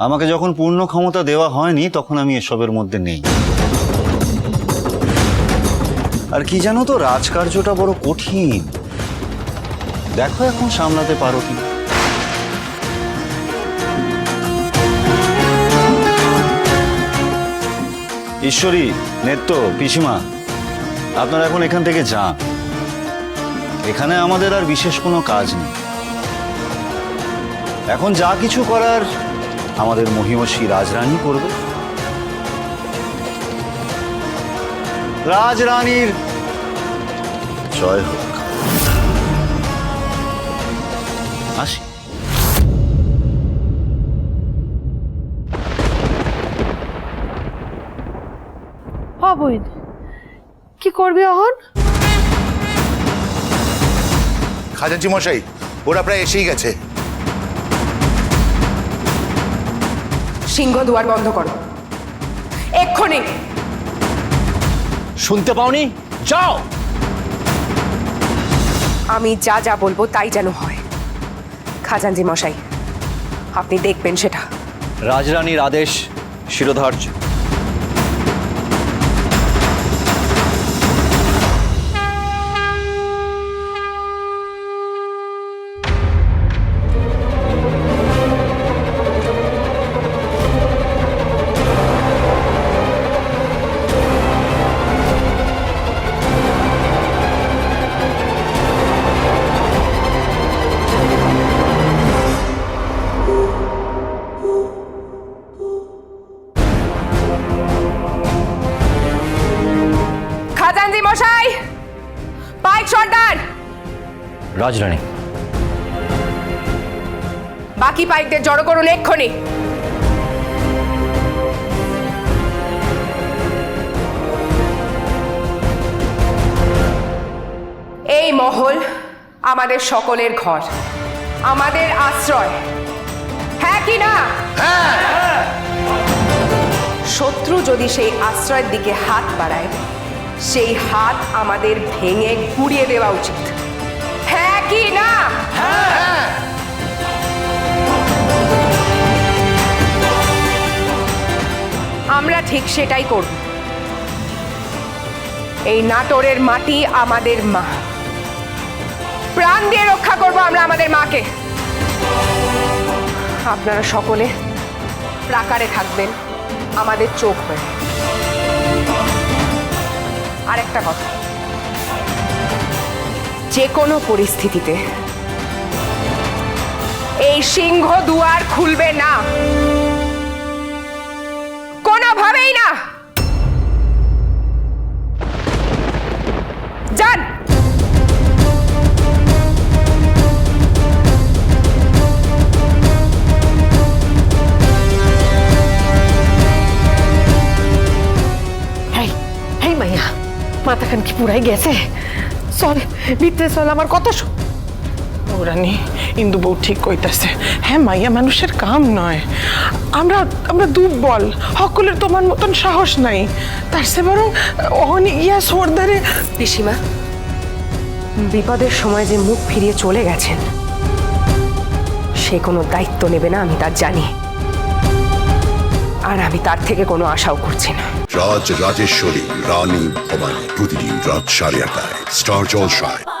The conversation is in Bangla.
আমাকে যখন পূর্ণ ক্ষমতা দেওয়া হয়নি, তখন আমি এসবের মধ্যে নেই। আর কি জানো তো, রাজকার্যটা বড় কঠিন। দেখো এখন সামলাতে পারো কি? ঈশ্বরী, নেত্য, পিসিমা, আপনারা এখন এখান থেকে যান। এখানে আমাদের আর বিশেষ কোনো কাজ নেই। এখন যা কিছু করার আমাদের মহিমসী রাজরানী করবে। রাজরানীর জয় হোক। আসি। অবৈধ। কি করবি অহন? খাজাঞ্চি মশাই ওরা প্রায় এসেই গেছে। সিংহ দুয়ার বন্ধ করো। এক্ষুনি। শুনতে পাওনি? যাও। আমি যা যা বলব তাই যেন হয়। খাজানজি মশাই আপনি দেখবেন সেটা। রাজরানীর আদেশ শিরোধার্য। পাইক সর্দার রাজরানী। বাকি পাইকদের জড়ো করুন এক্ষুনি। এই মহল আমাদের সকলের ঘর আমাদের আশ্রয়। হ্যাঁ কি না? শত্রু যদি সেই আশ্রয়ের দিকে হাত বাড়ায় সেই হাত আমাদের ভেঙে গুড়িয়ে দেওয়া উচিত। হ্যাঁ কি না? আমরা ঠিক সেটাই করব। এই নাটোরের মাটি আমাদের মা। প্রাণ দিয়ে রক্ষা করব আমরা আমাদের মাকে। আপনারা সকলে প্রাকারে থাকবেন আমাদের চোখ হয়ে। আর একটা কথা। যে কোনো পরিস্থিতিতে এই সিংহ দুয়ার খুলবে না। মাথাখান কি পুরাই গেছে। চল ভিতরে চল, আমার কত ওরানি ইন্দু বউ ঠিক কইতাছে। হ্যাঁ মাইয়া মানুষের কাম নয়। আমরা আমরা দুর্বল। সকলের তোমার মতন সাহস নাই। তার সে বরং, অহনি ইয়া সর্দারে পিসিমা, বিপদের সময় যে মুখ ফিরিয়ে চলে গেছেন, সে কোনো দায়িত্ব নেবে না, আমি তার জানি। আর আমি তার থেকে কোনো আশাও করছি না। রাজ রাজেশ্বরী, রানী ভবানী প্রতিদিন রাত সাড়ে আটটায়, স্টার জলসায়।